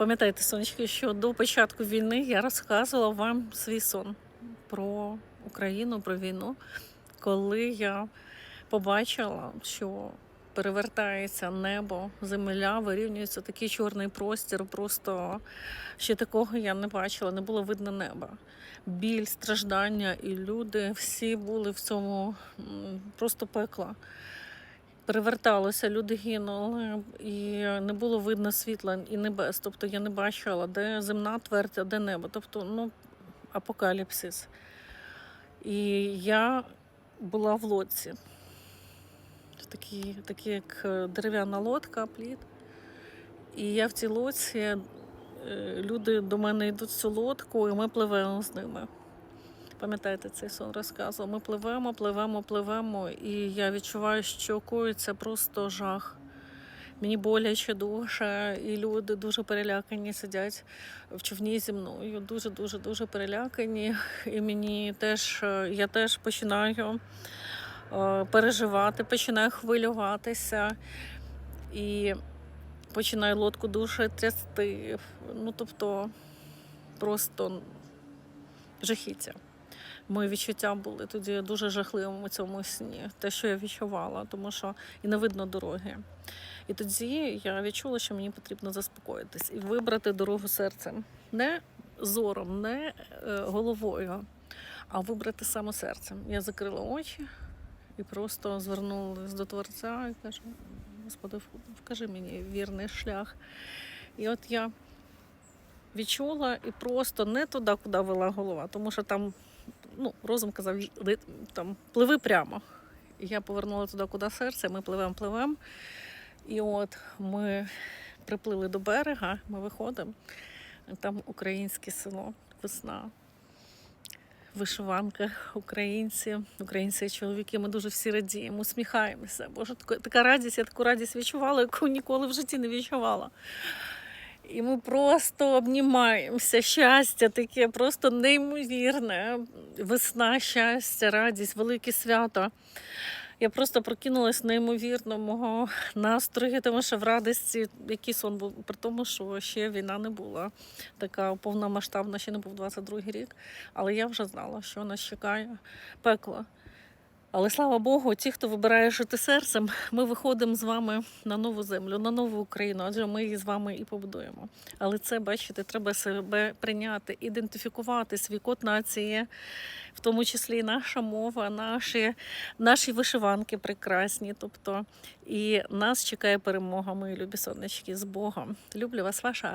Пам'ятаєте, сонечки, що до початку війни я розказувала вам свій сон про Україну, про війну, коли я побачила, що перевертається небо, земля, вирівнюється такий чорний простір. Просто ще такого я не бачила, не було видно неба. Біль, страждання, і люди всі були в цьому просто пекла переверталося, люди гинули, і не було видно світла і небес. Тобто я не бачила, де земна твердь, а де небо. Тобто, ну, апокаліпсис. І я була в лодці. Такі, такі як е, дерев'яна лодка, плід. І я в цій лодці, е, люди до мене йдуть цю лодку, і ми пливемо з ними. Пам'ятаєте, цей сон розказував. Ми пливемо, пливемо, пливемо, і я відчуваю, що коїться просто жах. Мені боляче дуже, і люди дуже перелякані сидять в човні зі мною. Дуже, дуже, дуже перелякані. І мені теж я теж починаю е, переживати, починаю хвилюватися і починаю лодку дуже трясти. Ну, тобто, просто жахіття. Мої відчуття були тоді дуже жахливими у цьому сні, те, що я відчувала, тому що і не видно дороги. І тоді я відчула, що мені потрібно заспокоїтись і вибрати дорогу серцем. Не зором, не е, головою, а вибрати саме серцем. Я закрила очі і просто звернулася до Творця і кажу: Господи, вкажи мені вірний шлях. І от я відчула і просто не туди, куди вела голова, тому що там ну, розум казав, там, пливи прямо. Я повернула туди, куди серце, ми пливемо, пливемо. І от ми приплили до берега, ми виходимо, там українське село, весна. Вишиванка, українці, українці чоловіки, ми дуже всі радіємо, усміхаємося. Боже, така радість, я таку радість відчувала, яку ніколи в житті не відчувала. І ми просто обнімаємося. Щастя таке просто неймовірне. Весна, щастя, радість, велике свято. Я просто прокинулась неймовірно мого настрою, тому що в радості, який сон був, при тому, що ще війна не була така повномасштабна, ще не був 22-й рік. Але я вже знала, що нас чекає пекло. Але слава Богу, ті, хто вибирає жити серцем, ми виходимо з вами на нову землю, на нову Україну, адже ми її з вами і побудуємо. Але це, бачите, треба себе прийняти, ідентифікувати свій код нації, в тому числі і наша мова, наші, наші вишиванки прекрасні. Тобто, і нас чекає перемога, мої любі сонечки, з Богом. Люблю вас, ваша.